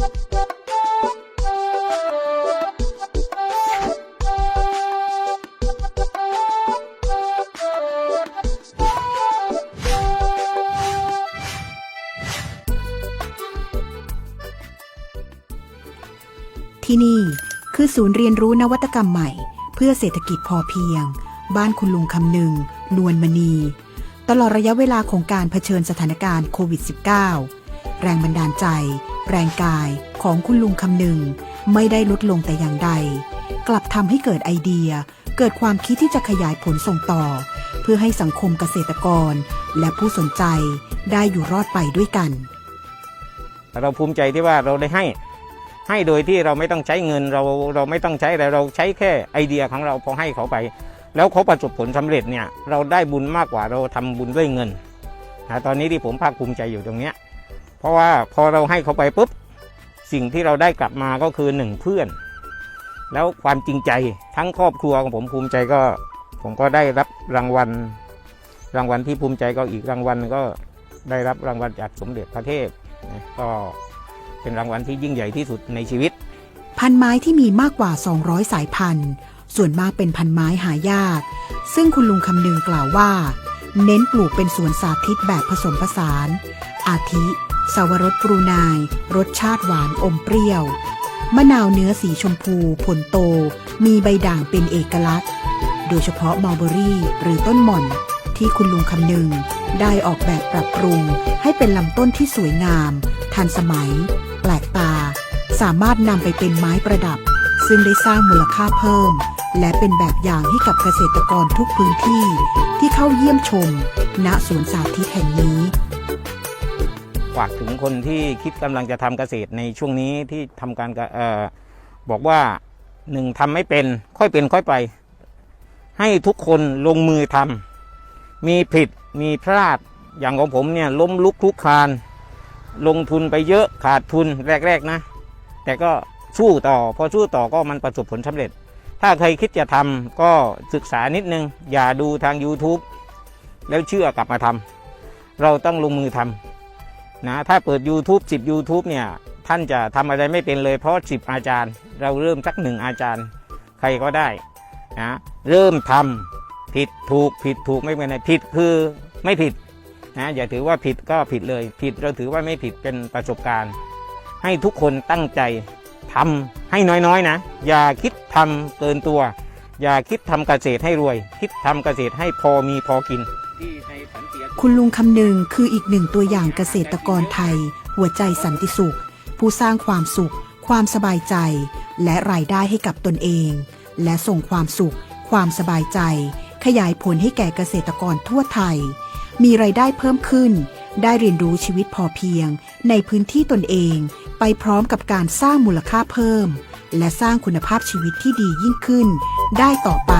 ที่นี่คือศูนย์เรียนรู้นวัตกรรมใหม่ เพื่อเศรษฐกิจพอเพียง บ้านคุณลุงคำนึง นวลมณี ตลอดระยะเวลาของการเผชิญสถานการณ์โควิด -19 แรงบันดาลใจ แรงกายของคุณลุงคำนึง ไม่ได้ลดลงแต่อย่างใด กลับทำให้เกิดไอเดีย เกิดความคิดที่จะขยายผลส่งต่อ เพื่อให้สังคมเกษตรกร และผู้สนใจได้อยู่รอดไปด้วยกัน เราภูมิใจที่ว่าเราได้ให้ให้โดยที่เราไม่ต้องใช้เงินเราเราไม่ต้องใช้อะไรเราใช้แค่ไอเดียของเราพอให้เขาไป แล้วเขาประสบผลสำเร็จเนี่ยเราได้บุญมากกว่าเราทำบุญด้วยเงินตอนนี้ที่ผมภาคภูมิใจอยู่ตรงเนี้ย เพราะว่าพอเราให้เขาไปปุ๊บสิ่งที่เราได้กลับมาก็คือหนึ่งเพื่อน แล้วความจริงใจทั้งครอบครัวของผมภูมิใจก็ ผมก็ได้รับรางวัล รางวัลที่ภูมิใจก็อีกรางวัลก็ได้รับรางวัลจากสมเด็จพระเทพก็เป็นรางวัลที่ยิ่งใหญ่ที่สุดในชีวิต พันไม้ที่มีมากกว่า 200 สายพันธุ์ ส่วนมากเป็นพันไม้หายาก ซึ่งคุณลุงคำนึงกล่าวว่า เน้นปลูกเป็นสวนสาธิตแบบผสมผสาน อาทิ สวรสกรูนาย รสชาติหวานอมเปรี้ยว มะนาวเนื้อสีชมพู ผลโต มีใบด่างเป็นเอกลักษณ์ โดยเฉพาะมัลเบอรี่หรือต้นหม่อน ที่คุณลุงคำนึง ได้ออกแบบปรับปรุง ให้เป็นลำต้นที่สวยงาม ทันสมัย แปลกตา สามารถนำไปเป็นไม้ประดับ ซึ่งได้สร้างมูลค่าเพิ่ม และเป็นแบบอย่างให้กับเกษตรกรทุกพื้นที่ ที่เข้าเยี่ยมชม ณสวนสาธิตแห่งนี้ ฝากถึงคนที่คิดกำลังจะทำเกษตรในช่วงนี้ที่ทำการออบอกว่าหนึ่งทำไม่เป็นค่อยเป็นค่อยไป ให้ทุกคนลงมือทำมีผิดมีพลาดอย่างของผมเนี่ยล้มลุกคลุกคลาน ลงทุนไปเยอะขาดทุนแรก ๆนะ แต่ก็สู้ต่อพอสู้ต่อก็มันประสบผลสำเร็จ ถ้าใครคิดจะทำก็ศึกษานิดนึง อย่าดูทาง YouTube แล้วเชื่อกลับมาทำเราต้องลงมือทำ นะถ้าเปิด YouTube 10 YouTube เนี่ยท่านจะทำอะไรไม่เป็นเลยเพราะ 10 อาจารย์ เราเริ่มสักหนึ่งอาจารย์ ใครก็ได้นะเริ่มทำผิดถูกผิดถูกไม่เป็นไรผิดคือไม่ผิดนะอย่าถือว่าผิดก็ผิดเลย ผิดเราถือว่าไม่ผิดเป็นประสบการณ์ ให้ทุกคนตั้งใจทำให้น้อยๆนะ อย่าคิดทำเกินตัว อย่าคิดทำเกษตรให้รวย คิดทำเกษตรให้พอมีพอกินที่ คุณลุงคำหนึ่งคืออีกหนึ่งตัวอย่างเกษตรกรไทย หัวใจสันติสุข ผู้สร้างความสุข ความสบายใจ และรายได้ให้กับตนเอง และส่งความสุข ความสบายใจ ขยายผลให้แก่เกษตรกรทั่วไทย มีรายได้เพิ่มขึ้น ได้เรียนรู้ชีวิตพอเพียง ในพื้นที่ตนเอง ไปพร้อมกับการสร้างมูลค่าเพิ่ม และสร้างคุณภาพชีวิตที่ดียิ่งขึ้น ได้ต่อไป